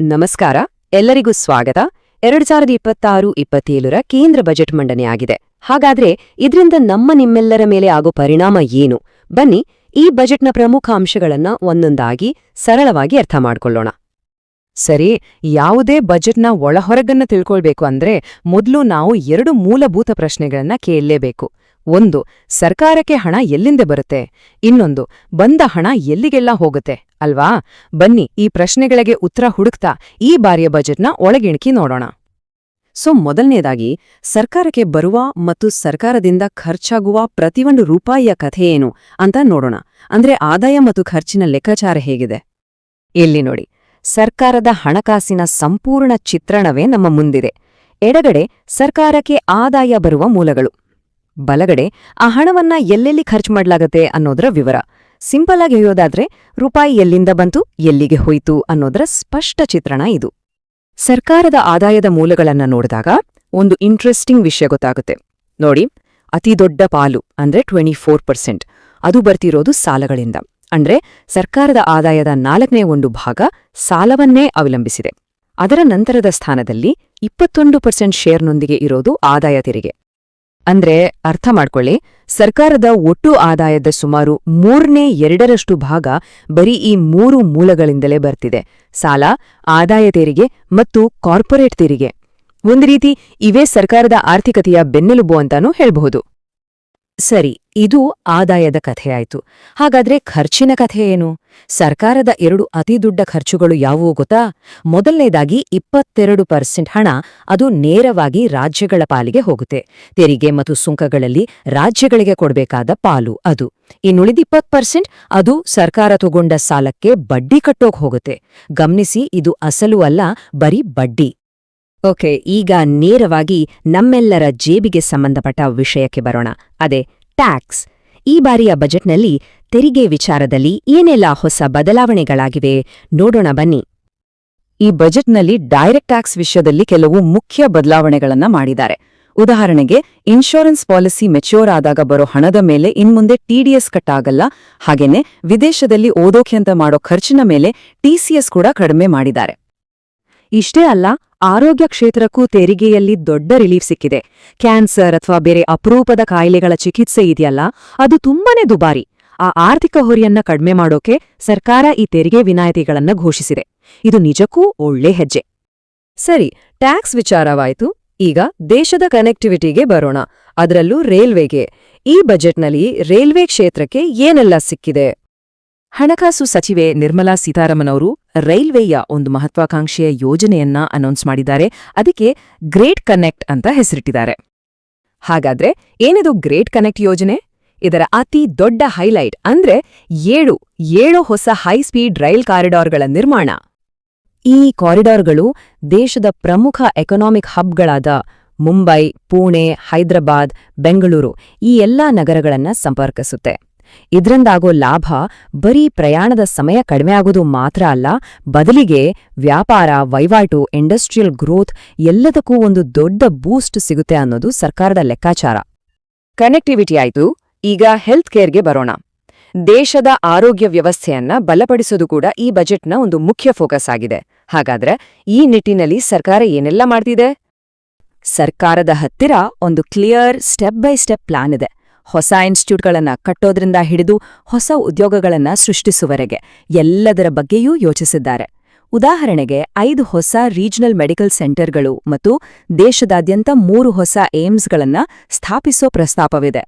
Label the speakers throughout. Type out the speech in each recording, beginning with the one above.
Speaker 1: ನಮಸ್ಕಾರ, ಎಲ್ಲರಿಗೂ ಸ್ವಾಗತ. ಎರಡ್ ಸಾವಿರದ ಇಪ್ಪತ್ತಾರು, ಇಪ್ಪತ್ತೇಳರ ಕೇಂದ್ರ ಬಜೆಟ್ ಮಂಡನೆಯಾಗಿದೆ ಹಾಗಾದ್ರೆ ಇದರಿಂದ ನಮ್ಮ ನಿಮ್ಮೆಲ್ಲರ ಮೇಲೆ ಆಗೋ ಪರಿಣಾಮ ಏನು? ಬನ್ನಿ, ಈ ಬಜೆಟ್ನ ಪ್ರಮುಖ ಅಂಶಗಳನ್ನ ಒಂದೊಂದಾಗಿ ಸರಳವಾಗಿ ಅರ್ಥ ಮಾಡ್ಕೊಳ್ಳೋಣ.
Speaker 2: ಸರಿ, ಯಾವುದೇ ಬಜೆಟ್ನ ಒಳಹೊರಗನ್ನ ತಿಳ್ಕೊಳ್ಬೇಕು ಅಂದ್ರೆ ಮೊದಲು ನಾವು ಎರಡು ಮೂಲಭೂತ ಪ್ರಶ್ನೆಗಳನ್ನ ಕೇಳಲೇಬೇಕು. ಒಂದು, ಸರ್ಕಾರಕ್ಕೆ ಹಣ ಎಲ್ಲಿಂದ ಬರುತ್ತೆ? ಇನ್ನೊಂದು, ಬಂದ ಹಣ ಎಲ್ಲಿಗೆಲ್ಲ ಹೋಗುತ್ತೆ? ಅಲ್ವಾ? ಬನ್ನಿ, ಈ ಪ್ರಶ್ನೆಗಳಿಗೆ ಉತ್ತರ ಹುಡುಕ್ತಾ ಈ ಬಾರಿಯ ಬಜೆಟ್ನ ಒಳಗಿಣಕಿ ನೋಡೋಣ. ಸೊ, ಮೊದಲನೇದಾಗಿ, ಸರ್ಕಾರಕ್ಕೆ ಬರುವ ಮತ್ತು ಸರ್ಕಾರದಿಂದ ಖರ್ಚಾಗುವ ಪ್ರತಿಯೊಂದು ರೂಪಾಯಿಯ ಕಥೆ ಏನು ಅಂತ ನೋಡೋಣ. ಅಂದ್ರೆ ಆದಾಯ ಮತ್ತು ಖರ್ಚಿನ ಲೆಕ್ಕಾಚಾರ ಹೇಗಿದೆ? ಇಲ್ಲಿ ನೋಡಿ, ಸರ್ಕಾರದ ಹಣಕಾಸಿನ ಸಂಪೂರ್ಣ ಚಿತ್ರಣವೇ ನಮ್ಮ ಮುಂದಿದೆ. ಎಡಗಡೆ, ಸರ್ಕಾರಕ್ಕೆ ಆದಾಯ ಬರುವ ಮೂಲಗಳು. ಬಲಗಡೆ ಆ ಹಣವನ್ನ ಎಲ್ಲೆಲ್ಲಿ ಖರ್ಚು ಮಾಡ್ಲಾಗತ್ತೆ ಅನ್ನೋದರ ವಿವರ. ಸಿಂಪಲ್ ಆಗಿ ಹೇಳೋದಾದ್ರೆ ರೂಪಾಯಿ ಎಲ್ಲಿಂದ ಬಂತು, ಎಲ್ಲಿಗೆ ಹೋಯ್ತು ಅನ್ನೋದರ ಸ್ಪಷ್ಟ ಚಿತ್ರಣ ಇದು. ಸರ್ಕಾರದ ಆದಾಯದ ಮೂಲಗಳನ್ನ ನೋಡಿದಾಗ ಒಂದು ಇಂಟ್ರೆಸ್ಟಿಂಗ್ ವಿಷಯ ಗೊತ್ತಾಗುತ್ತೆ. ನೋಡಿ, ಅತಿ ದೊಡ್ಡ ಪಾಲು ಅಂದ್ರೆ ಟ್ವೆಂಟಿ ಫೋರ್ ಪರ್ಸೆಂಟ್ ಅದು ಬರ್ತಿರೋದು ಸಾಲಗಳಿಂದ. ಅಂದ್ರೆ ಸರ್ಕಾರದ ಆದಾಯದ ನಾಲ್ಕನೇ ಒಂದು ಭಾಗ ಸಾಲವನ್ನೇ ಅವಲಂಬಿಸಿದೆ. ಅದರ ನಂತರದ ಸ್ಥಾನದಲ್ಲಿ ಇಪ್ಪತ್ತೊಂದು ಪರ್ಸೆಂಟ್ ಶೇರ್ನೊಂದಿಗೆ ಇರೋದು ಆದಾಯ ತೆರಿಗೆ. ಅಂದ್ರೆ ಅರ್ಥ ಮಾಡ್ಕೊಳ್ಳಿ, ಸರ್ಕಾರದ ಒಟ್ಟು ಆದಾಯದ ಸುಮಾರು ಮೂರನೇ ಎರಡರಷ್ಟು ಭಾಗ ಬರೀ ಈ ಮೂರು ಮೂಲಗಳಿಂದಲೇ ಬರ್ತಿದೆ. ಸಾಲ, ಆದಾಯ ತೆರಿಗೆ ಮತ್ತು ಕಾರ್ಪೊರೇಟ್ ತೆರಿಗೆ. ಒಂದು ರೀತಿ ಇವೇ ಸರ್ಕಾರದ ಆರ್ಥಿಕತೆಯ ಬೆನ್ನೆಲುಬು ಅಂತಾನೂ ಹೇಳ್ಬಹುದು. ಸರಿ, ಇದು ಆದಾಯದ ಕಥೆಯಾಯ್ತು ಹಾಗಾದ್ರೆ ಖರ್ಚಿನ ಕಥೆ ಏನು? ಸರ್ಕಾರದ ಎರಡು ಅತಿದೊಡ್ಡ ಖರ್ಚುಗಳು ಯಾವುವು ಗೊತ್ತಾ? ಮೊದಲನೇದಾಗಿ ಇಪ್ಪತ್ತೆರಡು ಪರ್ಸೆಂಟ್ ಹಣ ಅದು ನೇರವಾಗಿ ರಾಜ್ಯಗಳ ಪಾಲಿಗೆ ಹೋಗುತ್ತೆ. ತೆರಿಗೆ ಮತ್ತು ಸುಂಕಗಳಲ್ಲಿ ರಾಜ್ಯಗಳಿಗೆ ಕೊಡಬೇಕಾದ ಪಾಲು ಅದು. ಇನ್ನುಳಿದ ಇಪ್ಪತ್ತು ಪರ್ಸೆಂಟ್ ಅದು ಸರ್ಕಾರ ತಗೊಂಡ ಸಾಲಕ್ಕೆ ಬಡ್ಡಿ ಕಟ್ಟೋಕ್ ಹೋಗುತ್ತೆ. ಗಮನಿಸಿ, ಇದು ಅಸಲು ಅಲ್ಲ, ಬರೀ ಬಡ್ಡಿ. ಓಕೆ, ಈಗ ನೇರವಾಗಿ ನಮ್ಮೆಲ್ಲರ ಜೇಬಿಗೆ ಸಂಬಂಧಪಟ್ಟ ವಿಷಯಕ್ಕೆ ಬರೋಣ. ಅದೇ, ಟ್ಯಾಕ್ಸ್. ಈ ಬಾರಿಯ ಬಜೆಟ್ನಲ್ಲಿ ತೆರಿಗೆ ವಿಚಾರದಲ್ಲಿ ಏನೆಲ್ಲ ಹೊಸ ಬದಲಾವಣೆಗಳಾಗಿವೆ ನೋಡೋಣ ಬನ್ನಿ. ಈ ಬಜೆಟ್ನಲ್ಲಿ ಡೈರೆಕ್ಟ್ ಟ್ಯಾಕ್ಸ್ ವಿಷಯದಲ್ಲಿ ಕೆಲವು ಮುಖ್ಯ ಬದಲಾವಣೆಗಳನ್ನ ಮಾಡಿದ್ದಾರೆ. ಉದಾಹರಣೆಗೆ, ಇನ್ಶೂರೆನ್ಸ್ ಪಾಲಿಸಿ ಮೆಚ್ಯೂರ್ ಆದಾಗ ಬರೋ ಹಣದ ಮೇಲೆ ಇನ್ಮುಂದೆ ಟಿಡಿಎಸ್ ಕಟ್ಟಾಗಲ್ಲ, ಹಾಗೇನೆ ವಿದೇಶದಲ್ಲಿ ಓದೋಕೆ ಅಂತ ಮಾಡೋ ಖರ್ಚಿನ ಮೇಲೆ ಟಿಸಿಎಸ್ ಕೂಡ ಕಡಿಮೆ ಮಾಡಿದ್ದಾರೆ. ಇಷ್ಟೇ ಅಲ್ಲ ಆರೋಗ್ಯ ಕ್ಷೇತ್ರಕ್ಕೂ ತೆರಿಗೆಯಲ್ಲಿ ದೊಡ್ಡ ರಿಲೀಫ್ ಸಿಕ್ಕಿದೆ. ಕ್ಯಾನ್ಸರ್ ಅಥವಾ ಬೇರೆ ಅಪರೂಪದ ಕಾಯಿಲೆಗಳ ಚಿಕಿತ್ಸೆ ಇದೆಯಲ್ಲ, ಅದು ತುಂಬಾನೇ ದುಬಾರಿ. ಆ ಆರ್ಥಿಕ ಹೊರೆಯನ್ನ ಕಡಿಮೆ ಮಾಡೋಕೆ ಸರ್ಕಾರ ಈ ತೆರಿಗೆ ವಿನಾಯಿತಿಗಳನ್ನ ಘೋಷಿಸಿದೆ. ಇದು ನಿಜಕ್ಕೂ ಒಳ್ಳೆ ಹೆಜ್ಜೆ. ಸರಿ, ಟ್ಯಾಕ್ಸ್ ವಿಚಾರವಾಯಿತು. ಈಗ ದೇಶದ ಕನೆಕ್ಟಿವಿಟಿಗೆ ಬರೋಣ. ಅದರಲ್ಲೂ ರೈಲ್ವೆಗೆ. ಈ ಬಜೆಟ್ನಲ್ಲಿ ರೈಲ್ವೆ ಕ್ಷೇತ್ರಕ್ಕೆ ಏನೆಲ್ಲ ಸಿಕ್ಕಿದೆ? ಹಣಕಾಸು ಸಚಿವೆ ನಿರ್ಮಲಾ ಸೀತಾರಾಮನ್ ಅವರು ರೈಲ್ವೆಯ ಒಂದು ಮಹತ್ವಾಕಾಂಕ್ಷೆಯ ಯೋಜನೆಯನ್ನ ಅನೌನ್ಸ್ ಮಾಡಿದ್ದಾರೆ. ಅದಕ್ಕೆ ಗ್ರೇಟ್ ಕನೆಕ್ಟ್ ಅಂತ ಹೆಸರಿಟ್ಟಿದ್ದಾರೆ. ಹಾಗಾದ್ರೆ ಏನಿದು ಗ್ರೇಟ್ ಕನೆಕ್ಟ್ ಯೋಜನೆ? ಇದರ ಅತಿ ದೊಡ್ಡ ಹೈಲೈಟ್ ಅಂದ್ರೆ ಏಳು ಏಳು ಹೊಸ ಹೈ ಸ್ಪೀಡ್ ರೈಲ್ ಕಾರಿಡಾರ್ಗಳ ನಿರ್ಮಾಣ. ಈ ಕಾರಿಡಾರ್ಗಳು ದೇಶದ ಪ್ರಮುಖ ಎಕನಾಮಿಕ್ ಹಬ್ಗಳಾದ ಮುಂಬೈ, ಪುಣೆ, ಹೈದರಾಬಾದ್, ಬೆಂಗಳೂರು ಈ ಎಲ್ಲಾ ನಗರಗಳನ್ನ ಸಂಪರ್ಕಿಸುತ್ತೆ. ಇದ್ರಿಂದಾಗೋ ಲಾಭ ಬರೀ ಪ್ರಯಾಣದ ಸಮಯ ಕಡಿಮೆ ಆಗೋದು ಮಾತ್ರ ಅಲ್ಲ, ಬದಲಿಗೆ ವ್ಯಾಪಾರ ವಹಿವಾಟು ಇಂಡಸ್ಟ್ರಿಯಲ್ ಗ್ರೋತ್ ಎಲ್ಲದಕ್ಕೂ ಒಂದು ದೊಡ್ಡ ಬೂಸ್ಟ್ ಸಿಗುತ್ತೆ ಅನ್ನೋದು ಸರ್ಕಾರದ ಲೆಕ್ಕಾಚಾರ. ಕನೆಕ್ಟಿವಿಟಿ ಆಯ್ತು, ಈಗ ಹೆಲ್ತ್ ಕೇರ್ಗೆ ಬರೋಣ. ದೇಶದ ಆರೋಗ್ಯ ವ್ಯವಸ್ಥೆಯನ್ನ ಬಲಪಡಿಸೋದು ಕೂಡ ಈ ಬಜೆಟ್ನ ಒಂದು ಮುಖ್ಯ ಫೋಕಸ್ ಆಗಿದೆ. ಹಾಗಾದ್ರೆ ಈ ನಿಟ್ಟಿನಲ್ಲಿ ಸರ್ಕಾರ ಏನೆಲ್ಲ ಮಾಡ್ತಿದೆ? ಸರ್ಕಾರದ ಹತ್ತಿರ ಒಂದು clear step by step plan ಇದೆ. ಹೊಸ ಇನ್ಸ್ಟಿಟ್ಯೂಟ್ಗಳನ್ನು ಕಟ್ಟೋದ್ರಿಂದ ಹಿಡಿದು ಹೊಸ ಉದ್ಯೋಗಗಳನ್ನು ಸೃಷ್ಟಿಸುವರೆಗೆ ಎಲ್ಲದರ ಬಗ್ಗೆಯೂ ಯೋಚಿಸಿದ್ದಾರೆ. ಉದಾಹರಣೆಗೆ ಐದು ಹೊಸ ರೀಜನಲ್ ಮೆಡಿಕಲ್ ಸೆಂಟರ್ಗಳು ಮತ್ತು ದೇಶದಾದ್ಯಂತ ಮೂರು ಹೊಸ ಏಮ್ಸ್ಗಳನ್ನು ಸ್ಥಾಪಿಸೋ ಪ್ರಸ್ತಾಪವಿದೆ.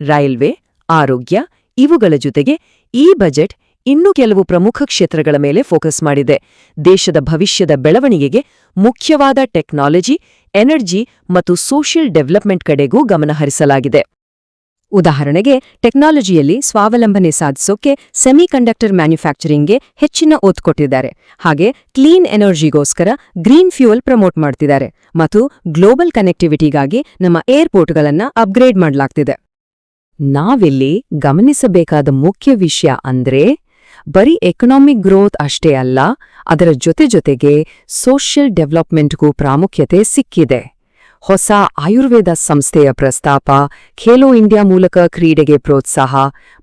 Speaker 2: ರೈಲ್ವೆ, ಆರೋಗ್ಯ ಇವುಗಳ ಜೊತೆಗೆ ಈ ಬಜೆಟ್ ಇನ್ನೂ ಕೆಲವು ಪ್ರಮುಖ ಕ್ಷೇತ್ರಗಳ ಮೇಲೆ ಫೋಕಸ್ ಮಾಡಿದೆ. ದೇಶದ ಭವಿಷ್ಯದ ಬೆಳವಣಿಗೆಗೆ ಮುಖ್ಯವಾದ ಟೆಕ್ನಾಲಜಿ, ಎನರ್ಜಿ ಮತ್ತು ಸೋಷಿಯಲ್ ಡೆವಲಪ್ಮೆಂಟ್ ಕಡೆಗೂ ಗಮನಹರಿಸಲಾಗಿದೆ ಉದಾಹರಣೆಗೆ, ಟೆಕ್ನಾಲಜಿಯಲ್ಲಿ ಸ್ವಾವಲಂಬನೆ ಸಾಧಿಸೋಕೆ ಸೆಮಿಕಂಡಕ್ಟರ್ ಮ್ಯಾನುಫ್ಯಾಕ್ಚರಿಂಗ್ಗೆ ಹೆಚ್ಚಿನ ಒತ್ತು ಕೊಟ್ಟಿದ್ದಾರೆ. ಹಾಗೆ, ಕ್ಲೀನ್ ಎನರ್ಜಿಗೋಸ್ಕರ ಗ್ರೀನ್ ಫ್ಯೂಯಲ್ ಪ್ರಮೋಟ್ ಮಾಡ್ತಿದ್ದಾರೆ ಮತ್ತು ಗ್ಲೋಬಲ್ ಕನೆಕ್ಟಿವಿಟಿಗಾಗಿ ನಮ್ಮ ಏರ್ಪೋರ್ಟ್ಗಳನ್ನ ಅಪ್ಗ್ರೇಡ್ ಮಾಡಲಾಗ್ತಿದೆ. ನಾವಿಲ್ಲಿ ಗಮನಿಸಬೇಕಾದ ಮುಖ್ಯ ವಿಷಯ ಅಂದ್ರೆ, ಬರೀ ಎಕನಾಮಿಕ್ ಗ್ರೋತ್ ಅಷ್ಟೇ ಅಲ್ಲ, ಅದರ ಜೊತೆ ಜೊತೆಗೆ ಸೋಷಿಯಲ್ ಡೆವಲಪ್ಮೆಂಟ್ಗೂ ಪ್ರಾಮುಖ್ಯತೆ ಸಿಕ್ಕಿದೆ. ಹೊಸ ಆಯುರ್ವೇದ ಸಂಸ್ಥೆಯ ಪ್ರಸ್ತಾಪ, ಖೇಲೋ ಇಂಡಿಯಾ ಮೂಲಕ ಕ್ರೀಡೆಗೆ ಪ್ರೋತ್ಸಾಹ,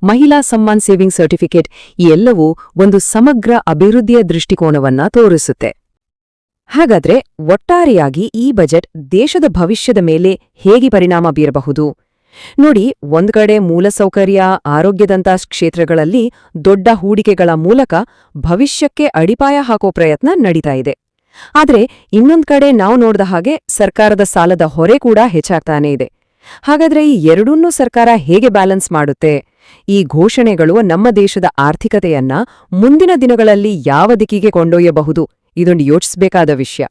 Speaker 2: ಮಹಿಳಾ ಸಮ್ಮಾನ್ ಸೇವಿಂಗ್ ಸರ್ಟಿಫಿಕೇಟ್ ಈ ಎಲ್ಲವೂ ಒಂದು ಸಮಗ್ರ ಅಭಿವೃದ್ಧಿಯ ದೃಷ್ಟಿಕೋನವನ್ನ ತೋರಿಸುತ್ತೆ.
Speaker 1: ಹಾಗಾದ್ರೆ ಒಟ್ಟಾರೆಯಾಗಿ ಈ ಬಜೆಟ್ ದೇಶದ ಭವಿಷ್ಯದ ಮೇಲೆ ಹೇಗೆ ಪರಿಣಾಮ ಬೀರಬಹುದು? ನೋಡಿ ಒಂದ್ಕಡೆ ಮೂಲಸೌಕರ್ಯ ಆರೋಗ್ಯದಂತಹ ಕ್ಷೇತ್ರಗಳಲ್ಲಿ ದೊಡ್ಡ ಹೂಡಿಕೆಗಳ ಮೂಲಕ ಭವಿಷ್ಯಕ್ಕೆ ಅಡಿಪಾಯ ಹಾಕೋ ಪ್ರಯತ್ನ ನಡೀತಾ ಇದೆ. ಆದ್ರೆ ಇನ್ನೊಂದ್ ಕಡೆ ನಾವು ನೋಡ್ದ ಹಾಗೆ ಸರ್ಕಾರದ ಸಾಲದ ಹೊರೆ ಕೂಡ ಹೆಚ್ಚಾಗ್ತಾನೇ ಇದೆ. ಹಾಗಾದ್ರೆ ಈ ಎರಡನ್ನೂ ಸರ್ಕಾರ ಹೇಗೆ ಬ್ಯಾಲೆನ್ಸ್ ಮಾಡುತ್ತೆ? ಈ ಘೋಷಣೆಗಳು ನಮ್ಮ ದೇಶದ ಆರ್ಥಿಕತೆಯನ್ನ ಮುಂದಿನ ದಿನಗಳಲ್ಲಿ ಯಾವ ದಿಕ್ಕಿಗೆ ಕೊಂಡೊಯ್ಯಬಹುದು? ಇದೊಂದು ಯೋಚಿಸಬೇಕಾದ ವಿಷಯ.